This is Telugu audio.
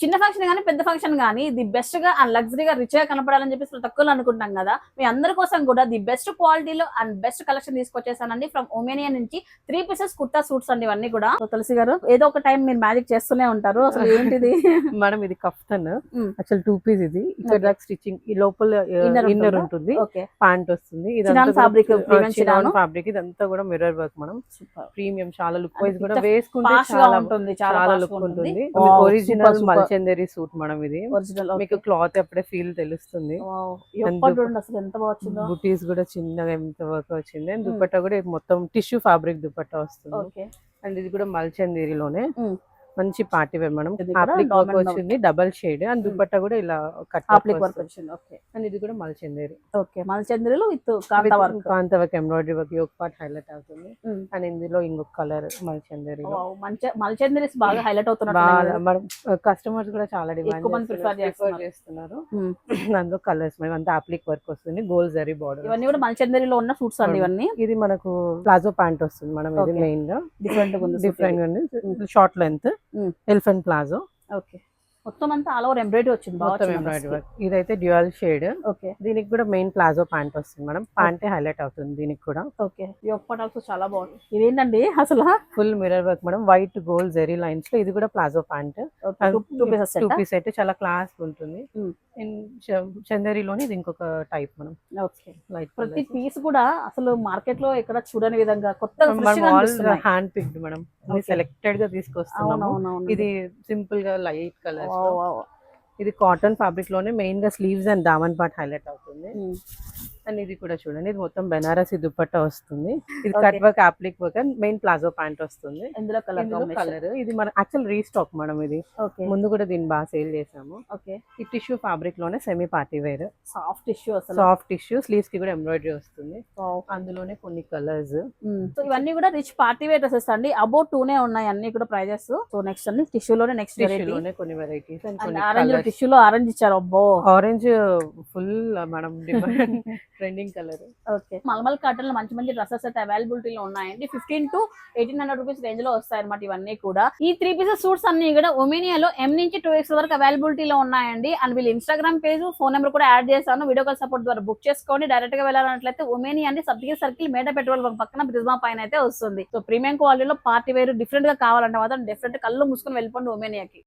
చిన్న ఫంక్షన్ కానీ పెద్ద ఫంక్షన్ కానీ ది బెస్ట్గా అండ్ లగ్జరీగా రిచ్గా కనపడాలని చెప్పేసి ఒక్కరు అనుకుంటాం కదా. మీ అందరి కోసం కూడా ది బెస్ట్ క్వాలిటీలో అండ్ బెస్ట్ కలెక్షన్ తీసుకొచ్చేసానండి. ఫ్రమ్ ఒమేనియా నుంచి త్రీ పీసెస్ కుర్తా సూట్స్ అండి ఇవన్నీ కూడా. సో తులసి గారు ఏదో ఒక టైం మీరు మ్యాజిక్ చేస్తూనే ఉంటారు. అసలు ఏంటిది? మేడం ఇది కఫ్తన్. యాక్చువల్ టూ పీస్ ఇది. ఇక్కడ స్టిచ్చింగ్ ఈ లోపల ఇన్నర్ ఉంటుందా? ప్యాంట్ వస్తుంది. చినాను. ఫ్యాబ్రిక్ ఇదంతా కూడా మిర్రర్ వర్క్ మనం ప్రీమియం చాలా లుక్ వైజ్ కూడా వేసుకుంటే చాలా ఉంటుంది. చాలా లుక్ ఉంటుంది. ఒరిజినల్ మల్చందరి సూట్ మనం ఇది. ఒరిజినల్ మీకు క్లాత్ ఎప్పుడే ఫీల్ తెలుస్తుంది. అసలు ఎంత బుటీస్ కూడా చిన్నగా ఎంత వర్క్ వచ్చింది. అండ్ దుపట్టా కూడా మొత్తం టిష్యూ ఫ్యాబ్రిక్ దుపట్టా వస్తుంది. అండ్ ఇది కూడా మల్చందేరిలోనే. Mm. మంచి పార్టీ వేర్ కూడా ఆప్లిక్ వర్క్ వచ్చింది డబల్ షేడ్ అండ్ దుపట్టా కూడా ఇలా కట్ ఆప్లిక్ వర్క్ వచ్చింది. ఓకే అండ్ ఇది కూడా మల్చందేరి. Okay మలచంద్రులు with kantha work kantha work embroidery work yoke part highlight అవుతుంది. అండ్ ఇందులో ఇంకొక కలర్ మల్చందేరి మలచంద్రీస్ బాగా హైలైట్ అవుతున్నారు కస్టమర్స్ కూడా చాలా ఎక్కువ మంది prefer డిమాండ్ చేస్తున్నారు. చేస్తున్నారు. అందులో కలర్స్ మనం అంతా అప్లిక్ వర్క్ వస్తుంది. గోల్డ్ జరీ బార్డర్ ఇవన్నీ కూడా మలచంద్రిలో ఉన్న సూట్స్ అండి ఇవన్నీ. ఇది మనకు ప్లాజో ప్యాంట్ వస్తుంది మనం ఇది. మెయిన్గా. డిఫరెంట్ ఉంది డిఫరెంట్ అండి short length. Elephant palazzo okay మొత్తం అంతా ఆల్ ఓవర్ ఎంబ్రాయిడరీ వచ్చింది మొత్తం ఎంబ్రాయిడరీ వర్క్ ఇదైతే డ్యూయల్ షేడ్ ఓకే దీనికి కూడా మెయిన్ ప్లాజో ప్యాంట్ వస్తుంది మేడం. ప్యాంటే హైలైట్ అవుతుంది దీనికి కూడా. ఓకే యోగ్ పట్ ఆల్సో చాలా బాగుంది ఇదేంటండి అసలు? Full mirror work madam. White gold zari లైన్స్లో ఇది కూడా ప్లాజో ప్యాంట్ టూ పీస్ అయితే చాలా క్లాస్ ఉంటుంది. Mm. చందేరిలోని ఇది ఇంకొక టైప్ మనం ఓకే లైట్ ప్రతి పీస్ కూడా అసలు మార్కెట్లో ఎక్కడ చూడని విధంగా అనిపిస్తున్నాయి హ్యాండ్ పిక్డ్ మేడం. సెలెక్టెడ్గా తీసుకొస్తున్నాము ఇది సింపుల్గా లైట్ కలర్. ఇది కాటన్ ఫ్యాబ్రిక్లోనే మెయిన్గా sleeves and Daman part highlight అవుతుంది. అండ్ ఇది కూడా చూడండి. ఇది మొత్తం బెనారసి దుపట్టా వస్తుంది. ఇది. Cut work applique work and main palazzo pant వస్తుంది. ఇందులో కలర్ కలర్. ఇది మన యాక్చువల్ రీస్టాక్ మేడం ఇది. ముందు కూడా దీన్ని బాగా సేల్ చేసాము ఓకే. ఈ tissue ఫ్యాబ్రిక్లోనే semi party wear soft tissue soft tissue స్లీవ్స్కి కూడా ఎంబ్రాయిడరీ వస్తుంది. అందులోనే కొన్ని కలర్స్ సో ఇవన్నీ కూడా రిచ్ పార్టీ వేర్ డ్రెస్సెస్ అండి. అబౌట్ టూనే ఉన్నాయి అన్ని కూడా ప్రైజెస్ సో నెక్స్ట్ అండి టిష్యూ లోనే నెక్స్ట్ టిష్యూ లోనే కొన్ని వెరైటీస్ అండ్ కొన్ని ఆరెంజ్ టిష్యూ లో ఆరెంజ్ ఇచ్చారు. అబ్బో. ఆరెంజ్ ఫుల్ మనం demand trending colour. Okay. Mulmul కాటన్లో మంచి మంచి డ్రెస్సెస్ అయితే అవైలబిలిటీ లో ఉన్నాయండి. Fifteen to eighteen hundred rupees రేంజ్లో వస్తాయి అనమాట ఇవన్నీ కూడా. ఈ త్రీ పీసెస్ సూట్స్ అన్ని కూడా ఒమేనియాలో ఎం నుంచి టూ ఎక్స్ వరకు అవైలబిలిటీ లో ఉన్నాయండి. అండ్ వీళ్ళు ఇన్స్టాగ్రామ్ పేజ్ ఫోన్ నెంబర్ కూడా యాడ్ చేశాను. వీడియో కాల్ సపోర్ట్ ద్వారా బుక్ చేసుకోండి. డైరెక్ట్గా వెళ్ళాలన్నట్లయితే ఒమేనియా అండి. సబ్సిడీ సర్కిల్ మేడ పెట్రోల్ బంక్ పక్కన బ్రిజ్మా పైన అయితే వస్తుంది. సో ప్రీమియం క్వాలిటీలో పార్టీ వేరు డిఫరెంట్గా కావాలంటే మాత్రం డిఫరెంట్ కళ్ళు మూసుకొని వెళ్ళిపోండి ఒమేనియాకి.